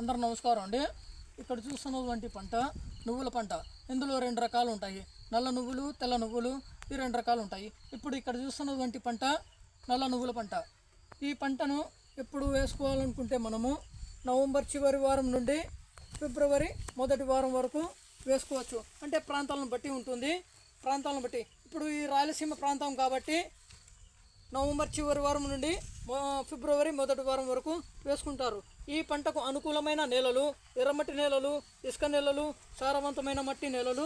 అందరు నమస్కారం అండి. ఇక్కడ చూస్తున్నటువంటి పంట నువ్వుల పంట. ఇందులో రెండు రకాలు ఉంటాయి. నల్ల నువ్వులు తెల్ల నువ్వులు ఈ రెండు రకాలు ఉంటాయి. ఇప్పుడు ఇక్కడ చూస్తున్నటువంటి పంట నల్ల నువ్వుల పంట. ఈ పంటను ఎప్పుడు వేసుకోవాలనుకుంటే మనము నవంబర్ చివరి వారం నుండి ఫిబ్రవరి మొదటి వారం వరకు వేసుకోవచ్చు. అంటే ప్రాంతాలను బట్టి ఉంటుంది. ప్రాంతాలను బట్టి. ఇప్పుడు ఈ రాయలసీమ ప్రాంతం కాబట్టి నవంబర్ చివరి వారం నుండి ఫిబ్రవరి మొదటి వారం వరకు వేసుకుంటారు. ఈ పంటకు అనుకూలమైన నేలలు ఎర్రమట్టి నేలలు ఇసుక నేలలు సారవంతమైన మట్టి నేలలు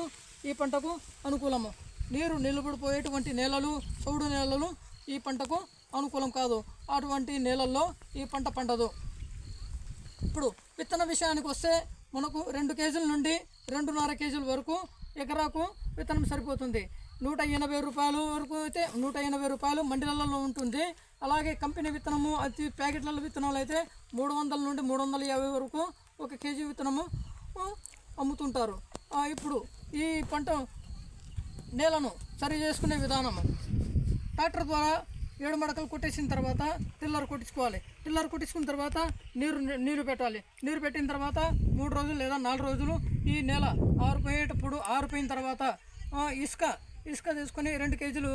ఈ పంటకు అనుకూలము. నీరు నిలబడిపోయేటువంటి నేలలు చౌడు నేలలు ఈ పంటకు అనుకూలం కాదు. అటువంటి నేలల్లో ఈ పంట పండదు. ఇప్పుడు విత్తన విషయానికి వస్తే మనకు రెండు కేజీల నుండి రెండున్నర కేజీల వరకు ఎకరాకు విత్తనం సరిపోతుంది. నూట ఎనభై రూపాయల వరకు అయితే నూట ఎనభై రూపాయలు మండలాలలో ఉంటుంది. అలాగే కంపెనీ విత్తనము అతి ప్యాకెట్లలో విత్తనాలు అయితే మూడు వందల నుండి మూడు వందల యాభై వరకు ఒక కేజీ విత్తనము అమ్ముతుంటారు. ఇప్పుడు ఈ పంట నేలను సరి చేసుకునే విధానము ట్రాక్టర్ ద్వారా ఏడు మడకలు కొట్టేసిన తర్వాత టిల్లర్ కొట్టించుకోవాలి. టిల్లర్ కొట్టించుకున్న తర్వాత నీరు నీరు పెట్టాలి. నీరు పెట్టిన తర్వాత మూడు రోజులు లేదా నాలుగు రోజులు ఈ నేల ఆరిపోయేటప్పుడు ఆరిపోయిన తర్వాత ఇసుక ఇసుక తీసుకొని రెండు కేజీలు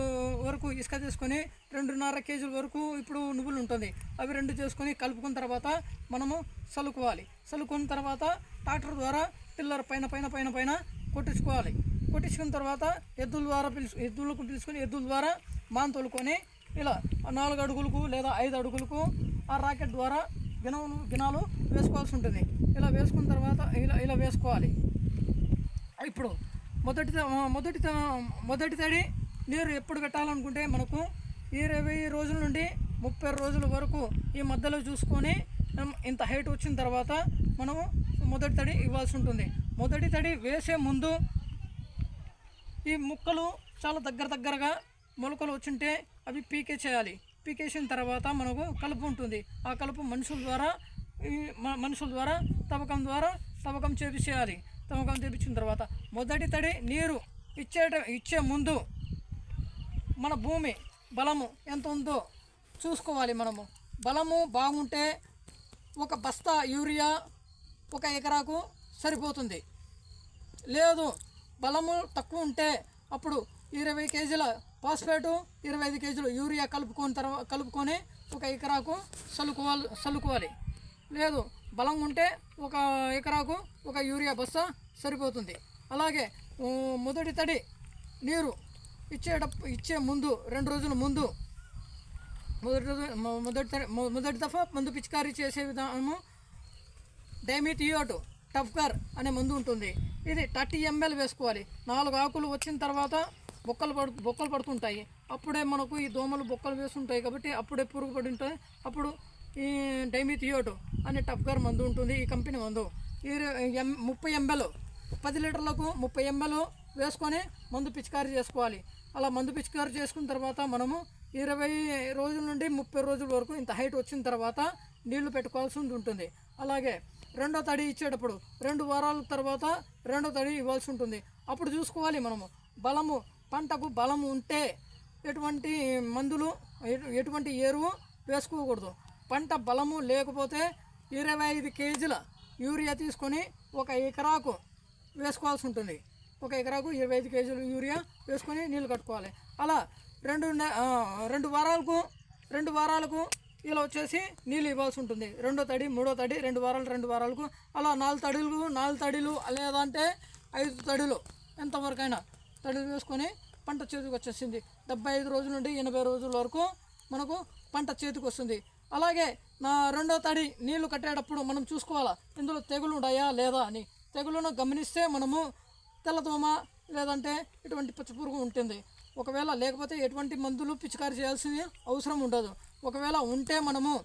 వరకు ఇసుక తీసుకొని రెండున్నర కేజీల వరకు ఇప్పుడు నువ్వులు ఉంటుంది. అవి రెండు చేసుకొని కలుపుకున్న తర్వాత మనము చలుకోవాలి చలుకున్న తర్వాత ట్రాక్టర్ ద్వారా పిల్లర్ పైన పైన పైన పైన కొట్టించుకోవాలి. కొట్టించుకున్న తర్వాత ఎద్దుల ద్వారా పిలుచు ఎద్దులకు పిలుచుకొని ఎద్దుల ద్వారా మాన్ తోలుకొని ఇలా నాలుగు అడుగులకు లేదా ఐదు అడుగులకు ఆ రాకెట్ ద్వారా గినలు గినాలు వేసుకోవాల్సి ఉంటుంది. ఇలా వేసుకున్న తర్వాత ఇలా ఇలా వేసుకోవాలి. ఇప్పుడు మొదటి త- మొదటి త- మొదటి తడి నీరు ఎప్పుడు పెట్టాలనుకుంటే మనకు ఇరవై రోజుల నుండి ముప్పై రోజుల వరకు ఈ మధ్యలో చూసుకొని ఇంత హైట్ వచ్చిన తర్వాత మనము మొదటి తడి ఇవ్వాల్సి ఉంటుంది. మొదటి తడి వేసే ముందు ఈ ముక్కలు చాలా దగ్గర దగ్గరగా మొలకలు వచ్చింటే అవి పీకే చేయాలి. పీకేసిన తర్వాత మనకు కలుపు ఉంటుంది. ఆ కలుపు మనుషుల ద్వారా ఈ మ- మనుషుల ద్వారా తవ్వకం ద్వారా తవ్వకం చేపించేయాలి తమకం తెప్పించిన తర్వాత మొదటి తడి నీరు ఇచ్చేట ఇచ్చే ముందు మన భూమి బలము ఎంత ఉందో చూసుకోవాలి మనము. బలము బాగుంటే ఒక బస్తా యూరియా ఒక ఎకరాకు సరిపోతుంది. లేదు బలము తక్కువ ఉంటే అప్పుడు ఇరవై కేజీల ఫాస్ఫేటు ఇరవై ఐదు కేజీలు యూరియా కలుపుకొని తర్వాత కలుపుకొని ఒక ఎకరాకు చల్లుకోవాలి చల్లుకోవాలి లేదు బలం ఉంటే ఒక ఎకరాకు ఒక యూరియా బస్తా సరిపోతుంది. అలాగే మొదటి తడి నీరు ఇచ్చేటప్పుడు ఇచ్చే ముందు రెండు రోజుల ముందు మొదటి రోజు మొదటి తడి- మొదటి దఫా మందు పిచికారీ చేసే విధానము డైమిథియోటు టఫ్కర్ అనే మందు ఉంటుంది. ఇది థర్టీ ఎంఎల్ వేసుకోవాలి. నాలుగు ఆకులు వచ్చిన తర్వాత బొక్కలు పడు బొక్కలు పడుతుంటాయి. అప్పుడే మనకు ఈ దోమలు బొక్కలు వేస్తుంటాయి కాబట్టి అప్పుడే పురుగు పడి ఉంటాయి అప్పుడు ఈ డైమిథియోటో అనే టఫ్కర్ మందు ఉంటుంది ఈ కంపెనీ మందు. ఈ ఎం ముప్పై ఎంఎల్ పది లీటర్లకు ముప్పై ఎంఎల్ వేసుకొని మందు పిచికారీ చేసుకోవాలి. అలా మందు పిచికారీ చేసుకున్న తర్వాత మనము ఇరవై రోజుల నుండి ముప్పై రోజుల వరకు ఇంత హైట్ వచ్చిన తర్వాత నీళ్ళు పెట్టుకోవాల్సి ఉంటుంది. అలాగే రెండో తడి ఇచ్చేటప్పుడు రెండు వారాల తర్వాత రెండో తడి ఇవ్వాల్సి ఉంటుంది. అప్పుడు చూసుకోవాలి మనము. బలము పంటకు బలము ఉంటే ఎటువంటి మందులు ఎటు- ఎటువంటి ఎరువు వేసుకోకూడదు. పంట బలము లేకపోతే ఇరవై ఐదు కేజీల యూరియా తీసుకొని ఒక ఎకరాకు వేసుకోవాల్సి ఉంటుంది. ఒక ఎకరాకు ఇరవై ఐదు కేజీలు యూరియా వేసుకొని నీళ్ళు కట్టుకోవాలి. అలా రెండు రెండు వారాలకు రెండు వారాలకు ఇలా వచ్చేసి నీళ్ళు ఇవ్వాల్సి ఉంటుంది. రెండో తడి మూడో తడి రెండు వారాలు రెండు వారాలకు. అలా నాలుగు తడులు నాలుగు తడిలు లేదంటే ఐదు తడులు ఎంతవరకైనా తడులు వేసుకొని పంట చేతికి వచ్చేసింది. డెబ్బై ఐదు రోజుల నుండి ఎనభై రోజుల వరకు మనకు పంట చేతికి వస్తుంది. అలాగే నా రెండో తడి నీళ్ళు కట్టేటప్పుడు మనం చూసుకోవాలా? ఇందులో తెగులు ఉన్నాయా లేదా అని. తెగులను గమనిస్తే మనము తెల్లదోమ లేదంటే ఇటువంటి పచ్చిపురుగు ఉంటుంది. ఒకవేళ లేకపోతే ఎటువంటి మందులు పిచికారి చేయాల్సిన అవసరం ఉండదు. ఒకవేళ ఉంటే మనము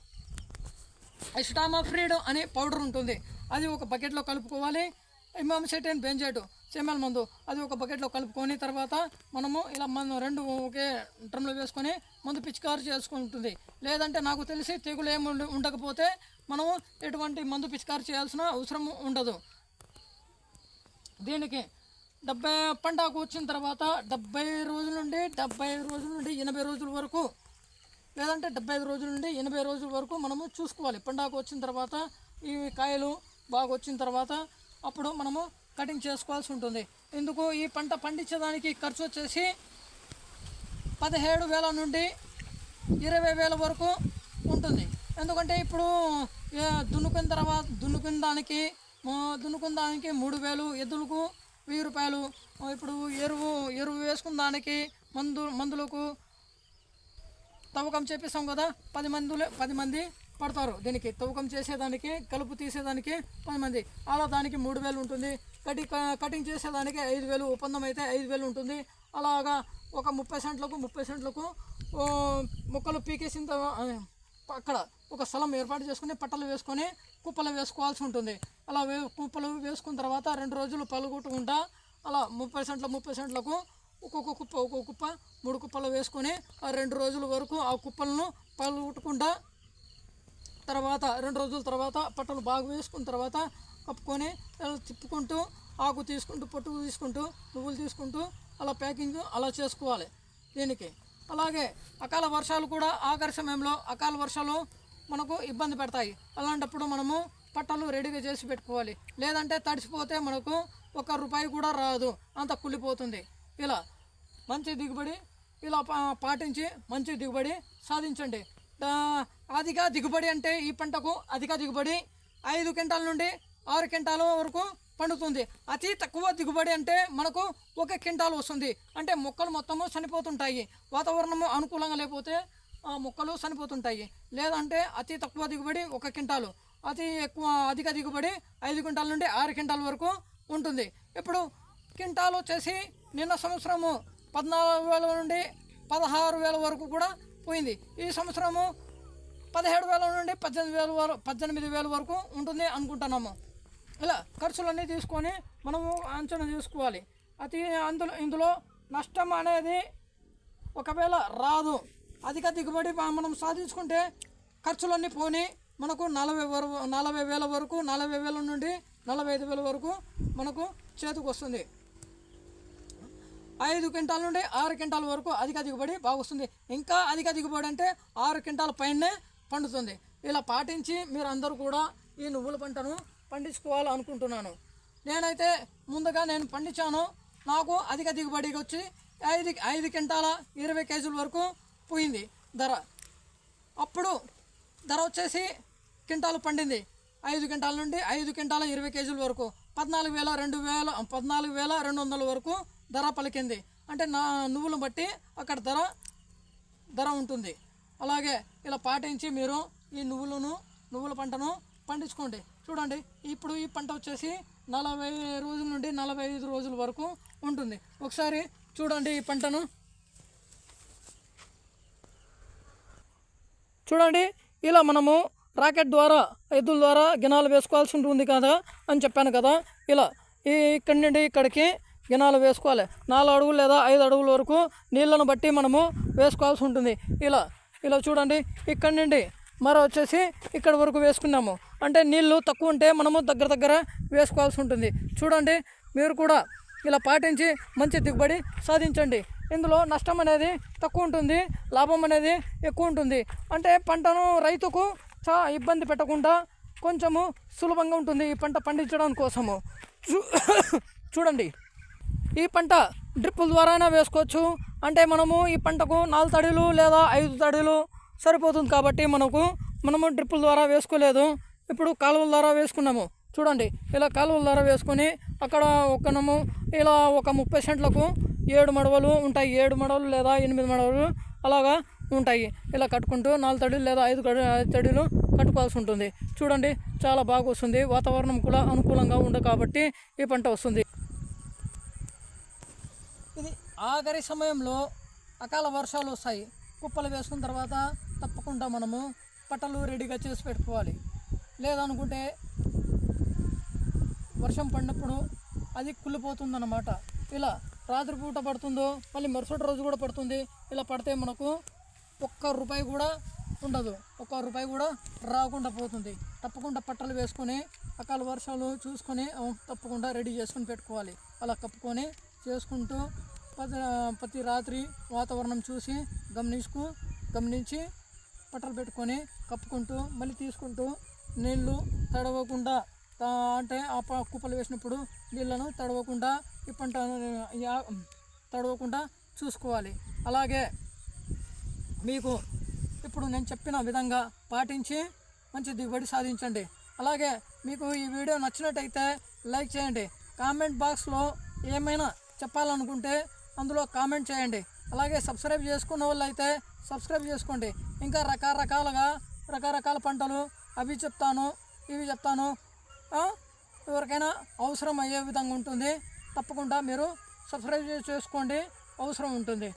ఎస్టామాఫ్రీడ్ అనే పౌడర్ ఉంటుంది. అది ఒక బకెట్లో కలుపుకోవాలి. ఇమామిసెటైన్ బెంజేటు. సెమెల్ మందు. అది ఒక బకెట్లో కలుపుకొని తర్వాత మనము ఇలా మనం రెండు ఒకే డ్రమ్లో వేసుకొని మందు పిచికారు చేసుకుంటుంది. లేదంటే నాకు తెలిసి తెగులు ఏమి ఉండకపోతే మనము ఎటువంటి మందు పిచికారు చేయాల్సిన అవసరం ఉండదు. దీనికి డెబ్బై పంటకు వచ్చిన తర్వాత డెబ్బై రోజుల నుండి డెబ్బై రోజుల నుండి ఎనభై రోజుల వరకు లేదంటే డెబ్బై ఐదు రోజుల నుండి ఎనభై రోజుల వరకు మనము చూసుకోవాలి. పండాకు వచ్చిన తర్వాత ఈ కాయలు బాగా వచ్చిన తర్వాత అప్పుడు మనము కటింగ్ చేసుకోవాల్సి ఉంటుంది. ఎందుకు ఈ పంట పండించడానికి ఖర్చు వచ్చేసి పదిహేడు వేల నుండి ఇరవై వేల వరకు ఉంటుంది. ఎందుకంటే ఇప్పుడు దున్నుకున్న తర్వాత దున్నుకున్న దానికి దున్నుకున్న దానికి మూడు వేలు ఎద్దులకు వెయ్యి రూపాయలు ఇప్పుడు ఎరువు ఎరువు వేసుకున్న దానికి మందు మందులకు తవ్వకం చేపిస్తాం కదా పది మందులు పది మంది పడతారు. దీనికి తవ్వకం చేసేదానికి కలుపు తీసేదానికి పది మంది. అలా దానికి మూడు వేలు ఉంటుంది. కటింగ్ కటింగ్ చేసేదానికి ఐదు వేలు ఒప్పందం అయితే ఐదు వేలు ఉంటుంది. అలాగా ఒక ముప్పై సెంట్లకు ముప్పై సెంట్లకు ముక్కలు మొక్కలు పీకేసిన అక్కడ ఒక స్థలం ఏర్పాటు చేసుకుని పట్టలు వేసుకొని కుప్పలు వేసుకోవాల్సి ఉంటుంది. అలా వే కుప్పలు వేసుకున్న తర్వాత రెండు రోజులు పలుగుట్టుకుంటా అలా ముప్పై సెంట్ల ముప్పై సెంట్లకు ఒక్కొక్క కుప్ప ఒక్కొక్క కుప్ప మూడు కుప్పలు వేసుకొని ఆ రెండు రోజుల వరకు ఆ కుప్పలను పలుగుట్టుకుంటా తర్వాత రెండు రోజుల తర్వాత పట్టలు బాగా వేసుకున్న తర్వాత కప్పుకొని ఇలా తిప్పుకుంటూ ఆకు తీసుకుంటూ పొట్టు తీసుకుంటూ నువ్వులు తీసుకుంటూ అలా ప్యాకింగ్ అలా చేసుకోవాలి దీనికి. అలాగే అకాల వర్షాలు కూడా ఆఖరి సమయంలో అకాల వర్షాలు మనకు ఇబ్బంది పెడతాయి. అలాంటప్పుడు మనము పట్టలు రెడీగా చేసి పెట్టుకోవాలి. లేదంటే తడిసిపోతే మనకు ఒక రూపాయి కూడా రాదు. అంత కుళ్ళిపోతుంది. ఇలా మంచి దిగుబడి ఇలా పా- పాటించి మంచి దిగుబడి సాధించండి. అధిక దిగుబడి అంటే ఈ పంటకు అధిక దిగుబడి ఐదు క్వింటాల నుండి ఆరు క్వింటాల వరకు పండుతుంది. అతి తక్కువ దిగుబడి అంటే మనకు ఒక క్వింటాల్ వస్తుంది. అంటే మొక్కలు మొత్తము చనిపోతుంటాయి. వాతావరణము అనుకూలంగా లేకపోతే ఆ మొక్కలు చనిపోతుంటాయి. లేదంటే అతి తక్కువ దిగుబడి ఒక క్వింటాలు. అతి ఎక్కువ అధిక దిగుబడి ఐదు క్వింటాల నుండి ఆరు క్వింటాల వరకు ఉంటుంది. ఇప్పుడు క్వింటాల్ వచ్చేసి నిన్న సంవత్సరము పద్నాలుగు వేల నుండి పదహారు వేల వరకు కూడా పోయింది. ఈ సంవత్సరము పదిహేడు వేల నుండి పద్దెనిమిది వేల వరకు పద్దెనిమిది వేల వరకు ఉంటుంది అనుకుంటున్నాము. ఇలా ఖర్చులన్నీ తీసుకొని మనము అంచనా చేసుకోవాలి. అతి అందులో ఇందులో నష్టం అనేది ఒకవేళ రాదు అధిక దిగుబడి మనం సాధించుకుంటే ఖర్చులన్నీ పోని మనకు నలభై వరకు నలభై వేల వరకు నలభై వేల నుండి నలభై ఐదు వేల వరకు మనకు చేతికి వస్తుంది. ఐదు క్వింటాల నుండి ఆరు క్వింటాల వరకు అధిక దిగుబడి బాగుస్తుంది. ఇంకా అధిక దిగుబడి అంటే ఆరు క్వింటాల పైనే పండుతుంది. ఇలా పాటించి మీరు అందరూ కూడా ఈ నువ్వుల పంటను పండించుకోవాలనుకుంటున్నాను. నేనైతే ముందుగా నేను పండించాను. నాకు అధిక దిగుబడికి వచ్చి ఐదు ఐదు క్వింటాల ఇరవై కేజీల వరకు పోయింది ధర. అప్పుడు ధర వచ్చేసి క్వింటాలు పండింది. ఐదు క్వింటాల నుండి ఐదు క్వింటాల ఇరవై కేజీల వరకు పద్నాలుగు వేల రెండు వేల పద్నాలుగు వేల రెండు వందల వరకు ధర పలికింది. అంటే నా నువ్వులను బట్టి అక్కడ ధర ధర ఉంటుంది. అలాగే ఇలా పాటించి మీరు ఈ నువ్వులను నువ్వుల పంటను పండించుకోండి. చూడండి ఇప్పుడు ఈ పంట వచ్చేసి నలభై రోజుల నుండి నలభై ఐదు రోజుల వరకు ఉంటుంది. ఒకసారి చూడండి ఈ పంటను. చూడండి ఇలా మనము రాకెట్ ద్వారా ఎద్దుల ద్వారా గినాలు వేసుకోవాల్సి ఉంటుంది కదా అని చెప్పాను కదా. ఇలా ఈ ఇక్కడి నుండి ఇక్కడికి గినాలు వేసుకోవాలి. నాలుగు అడుగులు లేదా ఐదు అడుగుల వరకు నీళ్ళను బట్టి మనము వేసుకోవాల్సి ఉంటుంది. ఇలా ఇలా చూడండి ఇక్కడి నుండి మరో వచ్చేసి ఇక్కడ వరకు వేసుకున్నాము. అంటే నీళ్ళు తక్కువ ఉంటే మనము దగ్గర దగ్గర వేసుకోవాల్సి ఉంటుంది. చూడండి మీరు కూడా ఇలా పాటించి మంచి దిగుబడి సాధించండి. ఇందులో నష్టం అనేది తక్కువ ఉంటుంది లాభం అనేది ఎక్కువ ఉంటుంది. అంటే పంటను రైతుకు చాలా ఇబ్బంది పెట్టకుండా కొంచెము సులభంగా ఉంటుంది ఈ పంట పండించడం కోసము. చూ- చూడండి. ఈ పంట డ్రిప్పుల ద్వారానే వేసుకోవచ్చు. అంటే మనము ఈ పంటకు నాలుగు తడిలు లేదా ఐదు తడిలు సరిపోతుంది కాబట్టి మనకు మనము డ్రిప్పుల ద్వారా వేసుకోలేదు. ఇప్పుడు కాలువల ద్వారా వేసుకున్నాము. చూడండి ఇలా కాలువల ద్వారా వేసుకొని అక్కడ ఒకనము ఇలా ఒక ముప్పై సెంట్లకు ఏడు మడవలు ఉంటాయి. ఏడు మడవలు లేదా ఎనిమిది మడవలు అలాగా ఉంటాయి. ఇలా కట్టుకుంటూ నాలుగు తడులు లేదా ఐదు కడు- ఐదు తడులు కట్టుకోవాల్సి ఉంటుంది. చూడండి చాలా బాగా వస్తుంది. వాతావరణం కూడా అనుకూలంగా ఉండదు కాబట్టి ఈ పంట వస్తుంది. ఇది ఆఖరి సమయంలో అకాల వర్షాలు వస్తాయి. కుప్పలు వేసుకున్న తర్వాత తప్పకుండా మనము పట్టలు రెడీగా చేసి పెట్టుకోవాలి. లేదనుకుంటే వర్షం పడినప్పుడు అది కుళ్ళిపోతుందన్నమాట. ఇలా రాత్రిపూట పడుతుందో మళ్ళీ మరుసటి రోజు కూడా పడుతుంది. ఇలా పడితే మనకు ఒక్క రూపాయి కూడా ఉండదు. ఒక్క రూపాయి కూడా రాకుండా పోతుంది. తప్పకుండా పట్టలు వేసుకొని అకాల వర్షాలు చూసుకొని తప్పకుండా రెడీ చేసుకొని పెట్టుకోవాలి. అలా కప్పుకొని చేసుకుంటూ ప్రతి ప్రతి రాత్రి వాతావరణం చూసి గమనించుకు గమనించి పట్టలు పెట్టుకొని కప్పుకుంటూ మళ్ళీ తీసుకుంటూ నీళ్ళు తడవకుండా అంటే ఆ కుప్పలు వేసినప్పుడు నీళ్ళను తడవకుండా ఈ పంట తడవకుండా చూసుకోవాలి. అలాగే మీకు ఇప్పుడు నేను చెప్పిన విధంగా పాటించి మంచి దిగుబడి సాధించండి. అలాగే మీకు ఈ వీడియో నచ్చినట్టయితే లైక్ చేయండి. కామెంట్ బాక్స్లో ఏమైనా చెప్పాలనుకుంటే అందులో కామెంట్ చేయండి. అలాగే సబ్స్క్రైబ్ చేసుకున్న వాళ్ళు అయితే సబ్స్క్రైబ్ చేసుకోండి. ఇంకా రకరకాలుగా రకరకాల పంటలు అవి చెప్తాను ఇవి చెప్తాను. ఎవరికైనా అవసరం అయ్యే విధంగా ఉంటుంది. తప్పకుండా మీరు సబ్స్క్రైబ్ చేసుకోండి. అవసరం ఉంటుంది.